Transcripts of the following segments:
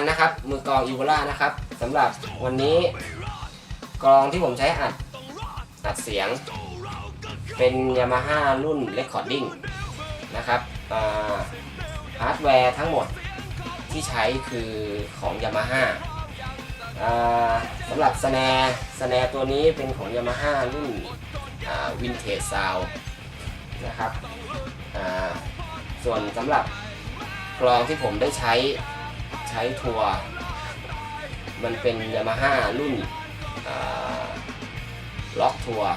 กลองอีโวล่านะครับสำหรับวันนี้กองที่ผมใช้อัดอัดเสียง เป็น Yamaha รุ่น Recording นะครับฮาร์ดแวร์ทั้งหมดที่ใช้คือของ Yamaha อ่าสำหรับสแนร์สแนร์ตัวนี้เป็นของ Yamaha รุ่นวินเทจซาวนะครับส่วนสำหรับกลองที่ผมได้ใช้ ใช้ทัวร์มันเป็น Yamaha รุ่นล็อกทัวร์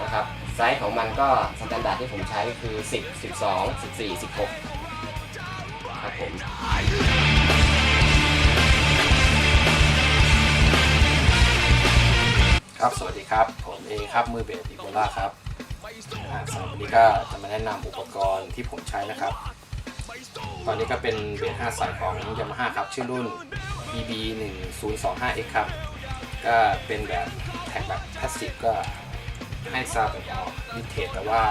นะครับไซส์ของมันก็สแตนดาร์ดที่ผมใช้คือ 10 12 14 16 ครับผมครับ สวัสดีครับ ผมเองครับ มือเบสอีโบล่าครับสำหรับวันนี้ก็จะมาแนะนำอุปกรณ์ที่ผมใช้นะครับ อนนี้ก็เป็นเบส5สายของ Yamaha ครับ ชื่อรุ่น EB 1 0 2 5 X ครับ ก็เป็นแบบแท็กแบบพลาสติกก็ให้ซาวด์แบบออกวิเทจแต่ว่า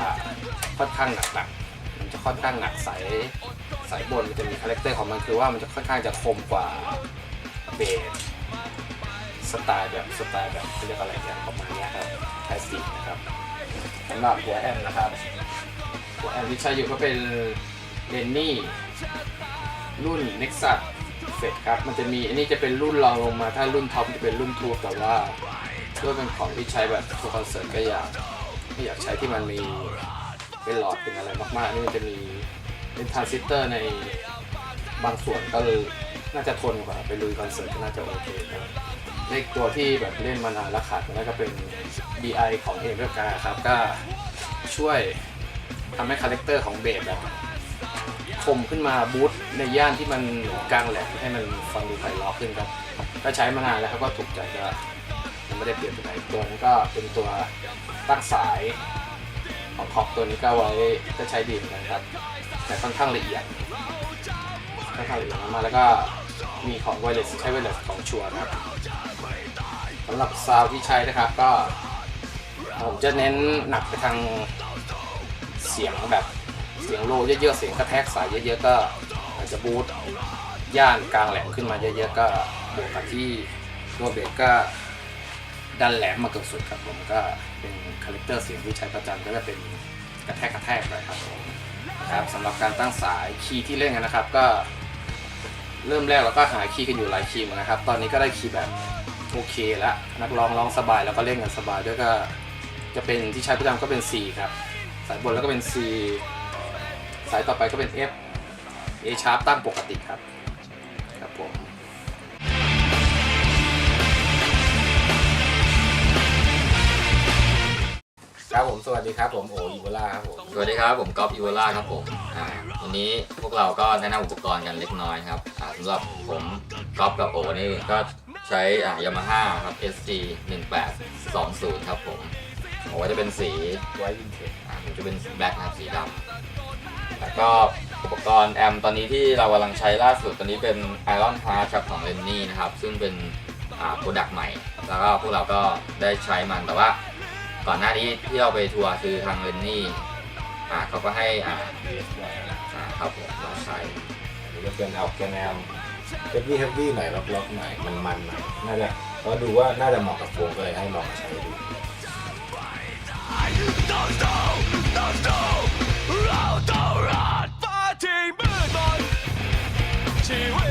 ค่อนข้างหนักๆมันจะค่อนข้างหนักสายสายบนมันจะมีคาแรคเตอร์ของมันคือว่ามันจะค่อนข้างจะคมกว่าเบสสไตล์แบบสไตล์แบบเรียกอะไรเนี่ยประมาณนี้ครับไทสีนะครับสำหรับหัวแอมนะครับหัวแอมที่ใช้อยู่ก็เป็นเรนนี่ รุ่น Nexus f e t ครับ มันจะมีอันนี้จะเป็นรุ่นรองลงมา ถ้ารุ่นท็อปจะเป็นรุ่นทูบแต่ว่าด้วยเป็นของที่ใช้แบบทัวร์คอนเสิร์ตก็อยากไม่อยากใช้ที่มันมีเป็นหลอดเป็นอะไรมากๆ นี่มันจะมีเป็นทรานซิสเตอร์ในบางส่วนก็เลยน่าจะทนกว่าไปลุยคอนเสิร์ตก็น่าจะโอเคครับเลขตัวที่แบบเล่นมานานแล้วขาดแล้วก็เป็น DI ของเอเมริกาครับ ก็ช่วยทำให้คาแรคเตอร์ของเบสแบบ คมขึ้นมาบูตในย่านที่มันกลางแหลมให้มันฟังดูไพเราะขึ้นครับก็ใช้มานานแล้วครับก็ถูกใจก็ยังไม่ได้เปลี่ยนไปไหนตัวนั้นก็เป็นตัวตั้งสายของขอบตัวนี้ก็ไว้ก็ใช้ดีเหมือนกันครับ แต่ค่อนข้างละเอียดค่อนข้างละเอียดมากแล้วก็มีของไวเลสใช้ไวเลสของชัวร์ครับสำหรับซาวที่ใช้นะครับก็ผมจะเน้นหนักไปทางเสียงแบบ เสียงโลเยอะๆ เสียงกระแทกสายเยอะๆ ก็อาจจะบูตย่านกลางแหลมขึ้นมาเยอะๆ ก็บวกกับที่ตัวเบสก็ดันแหลมมาเกือบสุดครับผมก็เป็นคาแรคเตอร์เสียงที่ใช้ประจำก็จะเป็นกระแทกกระแทกเลยครับผมนะครับสำหรับการตั้งสายคีย์ที่เล่นกันนะครับก็เริ่มแรกเราก็หาคีย์กันอยู่หลายคีย์เหมือนกันครับ ตอนนี้ก็ได้คีย์แบบโอเคแล้วนักร้องร้องสบายแล้วก็เล่นกันสบายด้วยก็จะเป็นที่ใช้ประจำก็เป็น C ครับสายบนแล้วก็เป็น C สายต่อไปก็เป็น F A sharp ตั้งปกติครับ ครับผมครับผมสวัสดีครับผมโออีโวล่าครับผมสวัสดีครับผมก๊อฟอีวล่าครับผมอ่าวันนี้พวกเราก็แนะนำอุปกรณ์กันเล็กน้อยครับอ่าสำหรับผมก๊อฟกับโอนี่ก็ใช้อ่ายามาฮ่าครับ SG 1820 ครับผมโอ้จะเป็นสีไว้วินเทจอ่าผมจะเป็นแบล็คนะครับสีดำ แล้วก็อุปกรณ์แอมตอนนี้ที่เรากำลังใช้ล่าสุดตอนนี้เป็น Iron Heart ครับของ r e n n y นะครับ ซึ่งเป็นอ่าโปรดักต์ใหม่ แล้วก็พวกเราก็ได้ใช้มันแต่ว่าก่อนหน้านี้ที่เราไปทัวร์คือทาง r e n n y อ่าเขาก็ให้อ่าอ่าครับผมเราใช้หรือจะเป็นเอาแกนแนวเฮฟวี่เฮฟวี่หน่อยล็อกๆหน่อยมันมันหน่อยน่าจะก็ดูว่าน่าจะเหมาะกับโฟมก็เลยให้ลองใช้ดู she.